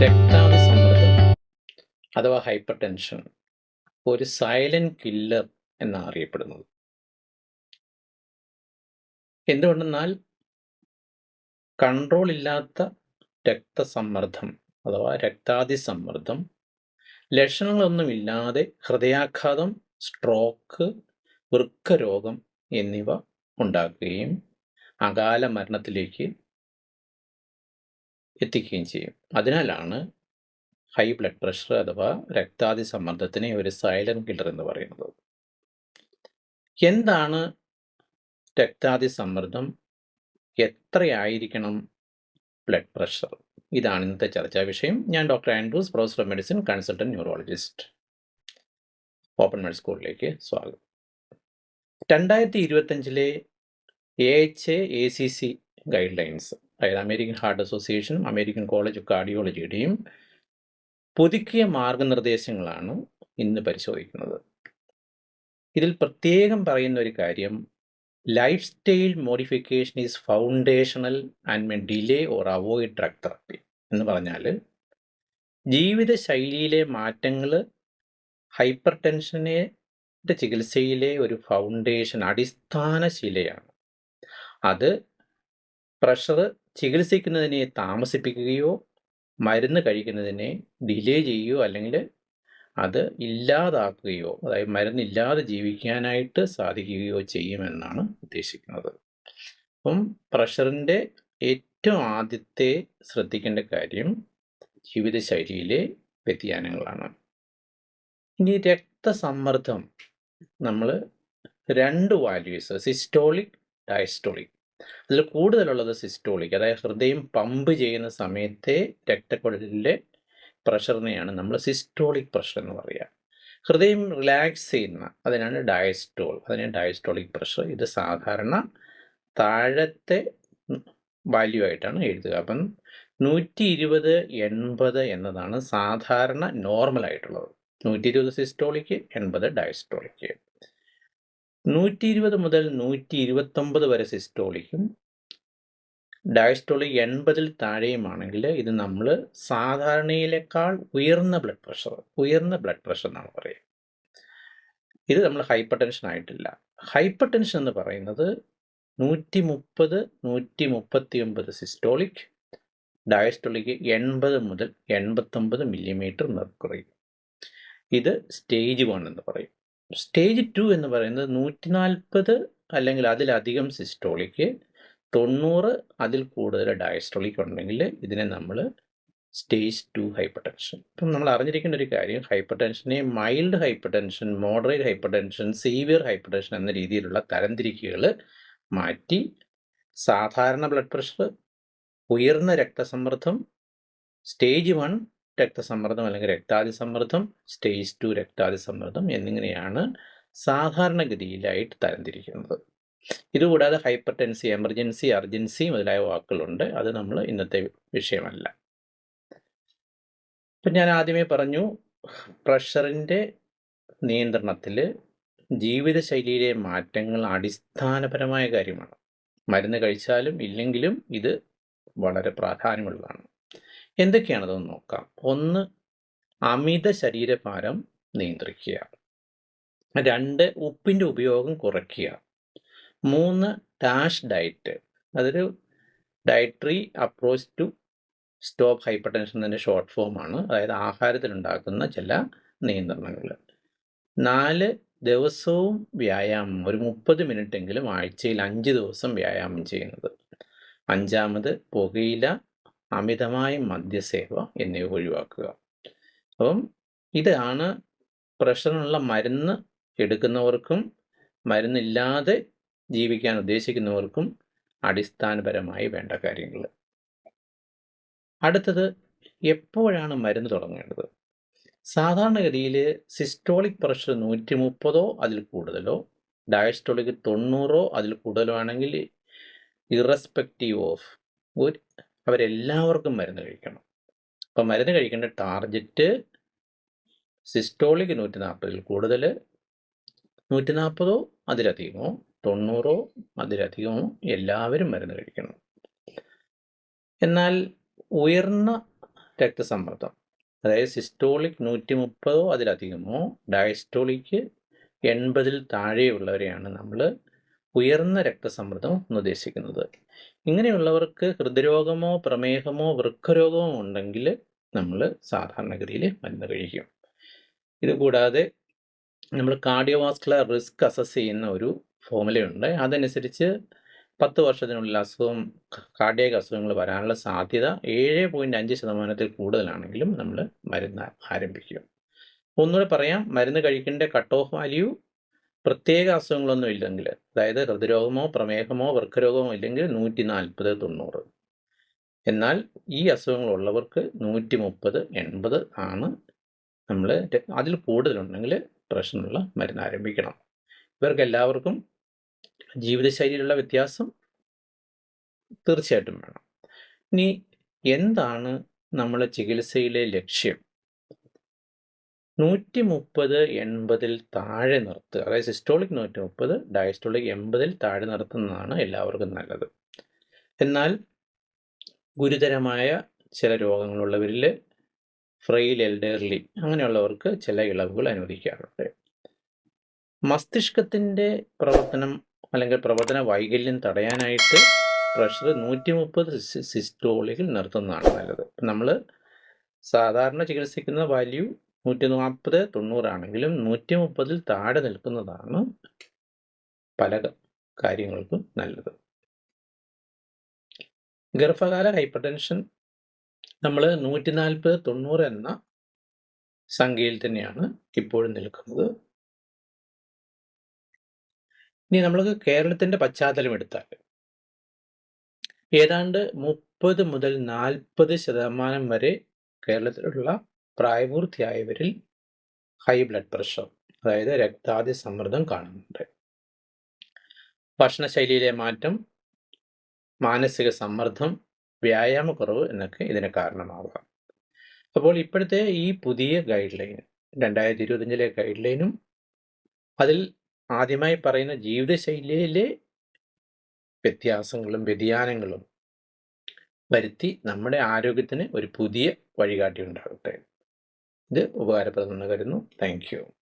രക്താതി സമ്മർദ്ദം അഥവാ hypertension ഒരു സൈലന്റ് കില്ലർ എന്നാണ് അറിയപ്പെടുന്നത് എന്തുകൊണ്ടെന്നാൽ കൺട്രോൾ ഇല്ലാത്ത രക്തസമ്മർദ്ദം അഥവാ രക്താതി സമ്മർദ്ദം ലക്ഷണങ്ങളൊന്നുമില്ലാതെ ഹൃദയാഘാതം സ്ട്രോക്ക് വൃക്കരോഗം എന്നിവ ഉണ്ടാക്കുകയും അകാല മരണത്തിലേക്ക് എത്തിക്കുകയും ചെയ്യും. അതിനാലാണ് ഹൈ ബ്ലഡ് പ്രഷർ അഥവാ രക്താതി സമ്മർദ്ദത്തിനെ ഒരു സൈലന്റ് കില്ലർ എന്ന് പറയുന്നത്. എന്താണ് രക്താതി സമ്മർദ്ദം? എത്രയായിരിക്കണം ബ്ലഡ് പ്രഷർ ഇതാണ് ഇന്നത്തെ ചർച്ചാ വിഷയം. ഞാൻ doctor Andrews professor of medicine consultant neurologist open med സ്കൂളിലേക്ക് സ്വാഗതം. രണ്ടായിരത്തി ഇരുപത്തഞ്ചിലെ A H A C C guidelines അതായത് അമേരിക്കൻ ഹാർട്ട് അസോസിയേഷനും അമേരിക്കൻ കോളേജ് ഓഫ് കാർഡിയോളജിയുടെയും പുതുക്കിയ മാർഗനിർദ്ദേശങ്ങളാണ് ഇന്ന് പരിശോധിക്കുന്നത്. ഇതിൽ പ്രത്യേകം പറയുന്ന ഒരു കാര്യം lifestyle modification is foundational and may delay or avoid drug therapy എന്ന് പറഞ്ഞാൽ ജീവിതശൈലിയിലെ മാറ്റങ്ങൾ ഹൈപ്പർ ടെൻഷനെ ചികിത്സയിലെ ഒരു ഫൗണ്ടേഷൻ അടിസ്ഥാന ശിലയാണ് അത് പ്രഷർ ചികിത്സിക്കുന്നതിനെ താമസിപ്പിക്കുകയോ മരുന്ന് കഴിക്കുന്നതിനെ ഡിലേ ചെയ്യുകയോ അല്ലെങ്കിൽ അത് ഇല്ലാതാക്കുകയോ അതായത് മരുന്നില്ലാതെ ജീവിക്കാനായിട്ട് സാധിക്കുകയോ ചെയ്യുമെന്നാണ് ഉദ്ദേശിക്കുന്നത്. അപ്പം പ്രഷറിന്റെ ഏറ്റവും ആദ്യത്തെ ശ്രദ്ധിക്കേണ്ട കാര്യം ജീവിതശൈലിയിലെ വ്യതിയാനങ്ങളാണ്. ഇനി രക്തസമ്മർദ്ദം. നമ്മൾ രണ്ട് വാല്യൂസ് സിസ്റ്റോളിക് ഡയസ്റ്റോളിക് അതിൽ കൂടുതലുള്ളത് സിസ്റ്റോളിക്. അതായത് ഹൃദയം പമ്പ് ചെയ്യുന്ന സമയത്തെ രക്തക്കുഴലിലെ പ്രഷറിനെയാണ് നമ്മൾ സിസ്റ്റോളിക് പ്രഷർ എന്ന് പറയുക ഹൃദയം റിലാക്സ് ചെയ്യുന്ന അതിനാണ് ഡയസ്റ്റോൾ അതിനെ ഡയസ്റ്റോളിക് പ്രഷർ ഇത് സാധാരണ താഴത്തെ വാല്യൂ ആയിട്ടാണ് എഴുതുക. അപ്പം നൂറ്റി ഇരുപത് എൺപത് എന്നതാണ് സാധാരണ നോർമൽ ആയിട്ടുള്ളത്. നൂറ്റി ഇരുപത് സിസ്റ്റോളിക്ക് എൺപത് ഡയസ്റ്റോളിക്ക് നൂറ്റി ഇരുപത് മുതൽ നൂറ്റി ഇരുപത്തൊമ്പത് വരെ സിസ്റ്റോളിക്കും. ഡയസ്റ്റോളിക് എൺപതിൽ താഴെയുമാണെങ്കിൽ ഇത് നമ്മൾ സാധാരണയിലേക്കാൾ ഉയർന്ന ബ്ലഡ് പ്രഷർ ഉയർന്ന ബ്ലഡ് പ്രഷർ എന്നാണ് പറയുക. ഇത് നമ്മൾ ഹൈപ്പർ ടെൻഷൻ ആയിട്ടില്ല. ഹൈപ്പർ ടെൻഷൻ എന്ന് പറയുന്നത് നൂറ്റി മുപ്പത് നൂറ്റി മുപ്പത്തി ഒമ്പത് സിസ്റ്റോളിക് ഡയസ്റ്റോളിക് എൺപത് മുതൽ എൺപത്തൊമ്പത് മില്ലിമീറ്റർ മെർക്കുറി ഇത് സ്റ്റേജ് വൺ എന്ന് പറയും. സ്റ്റേജ് ടു എന്ന് പറയുന്നത് നൂറ്റി നാൽപ്പത് അല്ലെങ്കിൽ അതിലധികം സിസ്റ്റോളിക്ക് തൊണ്ണൂറ് അതിൽ കൂടുതൽ ഡയസ്റ്റോളിക് ഉണ്ടെങ്കിൽ ഇതിനെ നമ്മൾ സ്റ്റേജ് ടു ഹൈപ്പർ ടെൻഷൻ ഇപ്പം നമ്മൾ അറിഞ്ഞിരിക്കുന്ന ഒരു കാര്യം ഹൈപ്പർ ടെൻഷനെ mild hypertension moderate hypertension severe hypertension എന്ന രീതിയിലുള്ള തരംതിരിക്കുകൾ മാറ്റി സാധാരണ ബ്ലഡ് പ്രഷർ ഉയർന്ന രക്തസമ്മർദ്ദം സ്റ്റേജ് വൺ രക്തസമ്മർദ്ദം അല്ലെങ്കിൽ രക്താതിസമ്മർദ്ദം സ്റ്റേജ് ടു രക്താതിസമ്മർദ്ദം എന്നിങ്ങനെയാണ് സാധാരണഗതിയിലായിട്ട് തരംതിരിക്കുന്നത്. ഇതുകൂടാതെ ഹൈപ്പർ ടെൻസി എമർജൻസി അർജൻസി മുതലായ വാക്കുകളുണ്ട്. അത് നമ്മൾ ഇന്നത്തെ വിഷയമല്ല. ഇപ്പം ഞാൻ ആദ്യമേ പറഞ്ഞു പ്രഷറിന്റെ നിയന്ത്രണത്തിൽ ജീവിതശൈലിയിലെ മാറ്റങ്ങൾ അടിസ്ഥാനപരമായ കാര്യമാണ്. മരുന്ന് കഴിച്ചാലും ഇല്ലെങ്കിലും ഇത് വളരെ പ്രാധാന്യമുള്ളതാണ്. എന്തൊക്കെയാണതെന്ന് നോക്കാം. ഒന്ന് അമിത ശരീരഭാരം നിയന്ത്രിക്കുക. രണ്ട് ഉപ്പിന്റെ ഉപയോഗം കുറയ്ക്കുക. മൂന്ന് ഡാഷ് ഡയറ്റ്. അതൊരു dietary approach to stop hypertension എന്നതിന്റെ ഷോർട്ട് ഫോമാണ് അതായത് ആഹാരത്തിലുണ്ടാക്കുന്ന ചില നിയന്ത്രണങ്ങൾ. നാല് ദിവസവും വ്യായാമം. ഒരു മുപ്പത് മിനിറ്റെങ്കിലും ആഴ്ചയിൽ അഞ്ച് ദിവസം വ്യായാമം ചെയ്യുന്നത്. അഞ്ചാമത് പുകയില അമിതമായ മദ്യസേവ എന്നിവ ഒഴിവാക്കുക. അപ്പം ഇതാണ് പ്രഷറിനുള്ള മരുന്ന് എടുക്കുന്നവർക്കും മരുന്നില്ലാതെ ജീവിക്കാൻ ഉദ്ദേശിക്കുന്നവർക്കും അടിസ്ഥാനപരമായി വേണ്ട കാര്യങ്ങൾ. അടുത്തത് എപ്പോഴാണ് മരുന്ന് തുടങ്ങേണ്ടത്? സാധാരണഗതിയിൽ സിസ്റ്റോളിക് പ്രഷർ നൂറ്റി മുപ്പതോ അതിൽ കൂടുതലോ ഡയസ്റ്റോളിക് തൊണ്ണൂറോ അതിൽ കൂടുതലോ ആണെങ്കിൽ ഇറസ്പെക്റ്റീവ് ഓഫ് ഒരു അവരെല്ലാവർക്കും മരുന്ന് കഴിക്കണം. അപ്പം മരുന്ന് കഴിക്കേണ്ട ടാർജറ്റ് സിസ്റ്റോളിക് നൂറ്റി നാൽപ്പതിൽ കൂടുതൽ നൂറ്റി നാൽപ്പതോ അതിലധികമോ തൊണ്ണൂറോ അതിലധികമോ എല്ലാവരും മരുന്ന് കഴിക്കണം. എന്നാൽ ഉയർന്ന രക്തസമ്മർദ്ദം അതായത് സിസ്റ്റോളിക് നൂറ്റി മുപ്പതോ അതിലധികമോ ഡയസ്റ്റോളിക്ക് എൺപതിൽ താഴെയുള്ളവരെയാണ് നമ്മൾ ഉയർന്ന രക്തസമ്മർദ്ദം എന്ന് ഉദ്ദേശിക്കുന്നത്. ഇങ്ങനെയുള്ളവർക്ക് ഹൃദ്രോഗമോ പ്രമേഹമോ വൃക്കരോഗമോ ഉണ്ടെങ്കിൽ നമ്മൾ സാധാരണഗതിയിൽ മരുന്ന് കഴിക്കും. ഇതുകൂടാതെ നമ്മൾ കാർഡിയോവാസ്കുലർ റിസ്ക് അസസ് ചെയ്യുന്ന ഒരു ഫോമുലയുണ്ട് അതനുസരിച്ച് പത്ത് വർഷത്തിനുള്ളിൽ അസുഖം കാർഡിയാക് അസുഖങ്ങൾ വരാനുള്ള സാധ്യത ഏഴ് പോയിന്റ് അഞ്ച് ശതമാനത്തിൽ കൂടുതലാണെങ്കിലും നമ്മൾ മരുന്ന് ആരംഭിക്കും. ഒന്നുകൂടെ പറയാം മരുന്ന് കഴിക്കേണ്ട കട്ട് ഓഫ് വാല്യൂ പ്രത്യേക അസുഖങ്ങളൊന്നും ഇല്ലെങ്കിൽ അതായത് ഹൃദ്രോഗമോ പ്രമേഹമോ വൃക്കരോഗമോ ഇല്ലെങ്കിൽ നൂറ്റി നാൽപ്പത് തൊണ്ണൂറ്. എന്നാൽ ഈ അസുഖങ്ങളുള്ളവർക്ക് നൂറ്റി മുപ്പത് എൺപത് ആണ് നമ്മൾ അതിൽ കൂടുതലുണ്ടെങ്കിൽ പ്രശ്നമുള്ള മരുന്ന് ആരംഭിക്കണം. ഇവർക്ക് എല്ലാവർക്കും ജീവിതശൈലിയിലുള്ള വ്യത്യാസം തീർച്ചയായിട്ടും വേണം. ഇനി എന്താണ് നമ്മളെ ചികിത്സയിലെ ലക്ഷ്യം? നൂറ്റി മുപ്പത് എൺപതിൽ താഴെ നിർത്തുക. അതായത് സിസ്റ്റോളിക് നൂറ്റി മുപ്പത് ഡയസ്റ്റോളിക് എൺപതിൽ താഴെ നിർത്തുന്നതാണ് എല്ലാവർക്കും നല്ലത്. എന്നാൽ ഗുരുതരമായ ചില രോഗങ്ങളുള്ളവരിൽ ഫ്രെയിൽ എൽഡേർലി അങ്ങനെയുള്ളവർക്ക് ചില ഇളവുകൾ അനുവദിക്കാറുണ്ട്. മസ്തിഷ്കത്തിന്റെ പ്രവർത്തനം അല്ലെങ്കിൽ പ്രവർത്തന വൈകല്യം തടയാനായിട്ട് പ്രഷർ നൂറ്റി മുപ്പത് സിസ്റ്റോളിൽ നിർത്തുന്നതാണ് നല്ലത്. നമ്മൾ സാധാരണ ചികിത്സിക്കുന്ന വാല്യൂ നൂറ്റി നാൽപ്പത് തൊണ്ണൂറാണെങ്കിലും നൂറ്റി മുപ്പതിൽ താഴെ നിൽക്കുന്നതാണ് പല കാര്യങ്ങൾക്കും നല്ലത്. ഗർഭകാല ഹൈപ്പർ ടെൻഷൻ നമ്മൾ നൂറ്റി നാൽപ്പത് തൊണ്ണൂറ് എന്ന സംഖ്യയിൽ തന്നെയാണ് ഇപ്പോഴും നിൽക്കുന്നത്. ഇനി നമ്മൾക്ക് കേരളത്തിന്റെ പശ്ചാത്തലം എടുത്താൽ ഏതാണ്ട് മുപ്പത് മുതൽ നാൽപ്പത് ശതമാനം വരെ കേരളത്തിലുള്ള പ്രായപൂർത്തിയായവരിൽ ഹൈ ബ്ലഡ് പ്രഷർ അതായത് രക്താതി സമ്മർദ്ദം കാണുന്നുണ്ട്. ഭക്ഷണശൈലിയിലെ മാറ്റം മാനസിക സമ്മർദ്ദം വ്യായാമക്കുറവ് എന്നൊക്കെ ഇതിന് കാരണമാവുക. അപ്പോൾ ഇപ്പോഴത്തെ ഈ പുതിയ ഗൈഡ് ലൈൻ രണ്ടായിരത്തി ഇരുപത്തഞ്ചിലെ ഗൈഡ് ലൈനും അതിൽ ആദ്യമായി പറയുന്ന ജീവിതശൈലിയിലെ വ്യത്യാസങ്ങളും വ്യതിയാനങ്ങളും വരുത്തി നമ്മുടെ ആരോഗ്യത്തിന് ഒരു പുതിയ വഴികാട്ടി ഉണ്ടാകട്ടെ. ഇത് ഉപകാരപ്രദമെന്ന് കരുതുന്നു. താങ്ക്